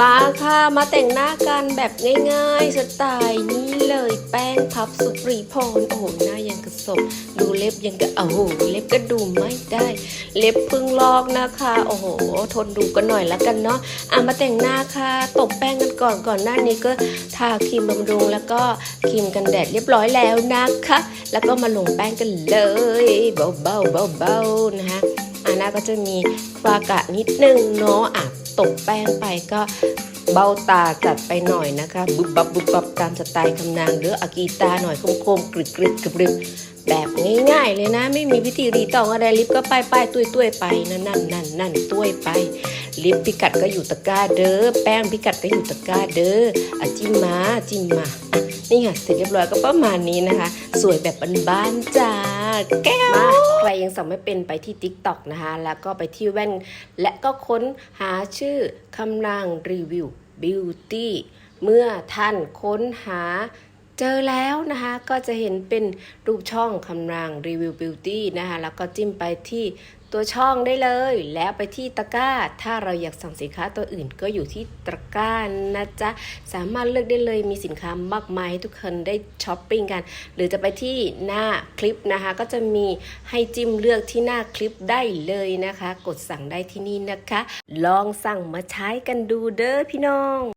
มาค่ะ มาแต่งหน้ากันแบบง่ายๆ สไตล์นี้เลยแป้งพับสุปรีพรโอ้โหหน้ายังกระสบดูเล็บยังกระโอ้โหเล็บก็ดูไม่ได้ เล็บพึ่งลอกนะคะ โอ้โห ทนดูกันหน่อยละกันเนาะอะมาแต่งหน้าค่ะ ตบแป้งกันก่อนก่อนหน้านี้ก็ทาครีมบำรุงแล้วก็ครีมกันแดดเรียบร้อยแล้วนะคะ แล้วก็มาลงแป้งกันเลยเบาๆเบาๆนะคะอันน่าก็จะมีฟากะนิดนึงเนาะอะ ตบแป้งไปก็เบ้าตาจัดไปหน่อยนะคะบุบบับบุบบับตามสไตล์คำนางหรืออากีตาหน่อยคมๆกริบกริบกริบกริบแบบง่ายๆเลยนะ ไม่มีพิธีรีตองอะไรลิปก็ไปไปตุ้ยตุ้ยไปนั่นนั่นนั่นนั่นตุ้ยไป ลิปพิกัดก็อยู่ตะกร้าเด้อแป้งพิกัดก็อยู่ตะกร้าเด้ออจิ้มมาจิ้มมาอะนี่ค่ะเสร็จเรียบร้อยก็ประมาณนี้นะคะ สวยแบบบ้านๆจ้า แก้วมาใครยังสั่งไม่เป็นไปที่ TikTok นะคะ แล้วก็ไปที่แว่น และก็ค้นหาชื่อคำนางรีวิว Beauty เมื่อท่านค้นหา เจอแล้วนะคะก็จะเห็นเป็นรูปช่องคำนางรีวิว Beauty นะคะแล้วก็จิ้มไปที่ตัวช่องได้เลย แล้วไปที่ตะกร้า ถ้าเราอยากสั่งสินค้าตัวอื่นก็อยู่ที่ตะกร้านะจ๊ะ สามารถเลือกได้เลยมีสินค้ามากมายให้ทุกคนได้ช้อปปิ้งกัน หรือจะไปที่หน้าคลิปนะคะ ก็จะมีให้จิ้มเลือกที่หน้าคลิปได้เลยนะคะ กดสั่งได้ที่นี่นะคะ ลองสั่งมาใช้กันดูเด้อพี่น้อง